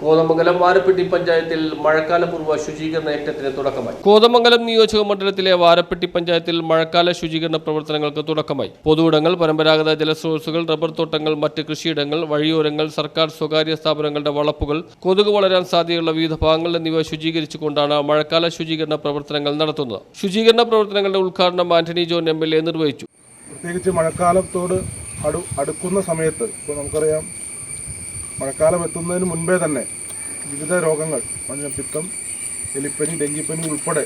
Kothamangalam Varappetty പഞ്ചായത്തിൽ മഴക്കാലപൂർവ ശുചീകരണ യജ്ഞത്തിന് തുടക്കമായി. കോതമംഗലം നിയോജക മണ്ഡലത്തിലെ വാരപ്പെട്ടി പഞ്ചായത്തിൽ മഴക്കാല ശുചീകരണ പ്രവർത്തനങ്ങൾക്ക് തുടക്കമായി. പൊതുവിടങ്ങൾ പരമ്പരാഗത ജലസ്രോതസ്സുകൾ റബ്ബർ തോട്ടങ്ങൾ മറ്റ് കൃഷിയിടങ്ങൾ വഴിയോരങ്ങൾ സർക്കാർ സ്വകാര്യ സ്ഥാപനങ്ങളുടെ വളപ്പുകൾ കൊതുക് വളരാൻ സാധ്യതയുള്ള വിവിധ ഭാഗങ്ങൾ എന്നിവ ശുചീകരിച്ചുകൊണ്ടാണ് മഴക്കാല ശുചീകരണ പ്രവർത്തനങ്ങൾ നടത്തുന്നത്. ശുചീകരണ പ്രവർത്തനങ്ങളുടെ ഉദ്ഘാടനം Antony John M L A നിർവഹിച്ചു. പ്രത്യേകിച്ച് മഴക്കാലത്തോട് അടു അടുക്കുന്ന സമയത്ത് ഇപ്പോൾ നമുക്കറിയാം മഴക്കാലം എത്തുന്നതിന് മുൻപേ തന്നെ വിവിധ രോഗങ്ങൾ മഞ്ഞപ്പിത്തം എലിപ്പനി ഡെങ്കിപ്പനി ഉൾപ്പെടെ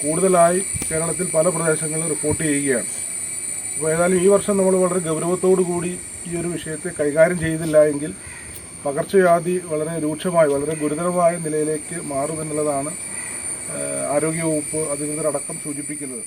കൂടുതലായി കേരളത്തിൽ പല പ്രദേശങ്ങളിലും റിപ്പോർട്ട് ചെയ്യുകയാണ്. അപ്പോൾ ഏതായാലും ഈ വർഷം നമ്മൾ വളരെ ഗൗരവത്തോടു കൂടി ഈ ഒരു വിഷയത്തെ കൈകാര്യം ചെയ്തില്ല എങ്കിൽ പകർച്ചവ്യാധി വളരെ രൂക്ഷമായി വളരെ ഗുരുതരമായ നിലയിലേക്ക് മാറുമെന്നുള്ളതാണ് ആരോഗ്യവകുപ്പ് അധികൃതരടക്കം സൂചിപ്പിക്കുന്നത്.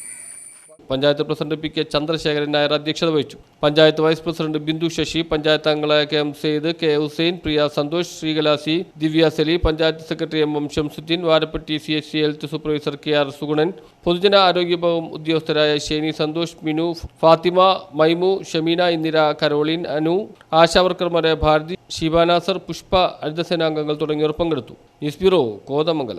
Panchayat president P K Chandrasekharan Nair അധ്യക്ഷത വഹിച്ചു. പഞ്ചായത്ത് വൈസ് പ്രസിഡന്റ് ബിന്ദു ശശി പഞ്ചായത്ത് അംഗങ്ങളായ K M Saeed K Hussain Priya Santhosh Sreekalasi Divya Sali panchayat secretary M M Shamsuddin Varappetty C H C health supervisor K R Sugunan പൊതുജന ആരോഗ്യ വകുപ്പ് ഉദ്യോഗസ്ഥരായ Sheni Santhosh Minu Fathima Maimu Shameena Indira Caroline Anu ആശാവർക്കർമാരായ ഭാരതി ശിവാനാസർ പുഷ്പ ഹരിതസേനാംഗങ്ങൾ തുടങ്ങിയവർ പങ്കെടുത്തു. News bureau Kothamangalam.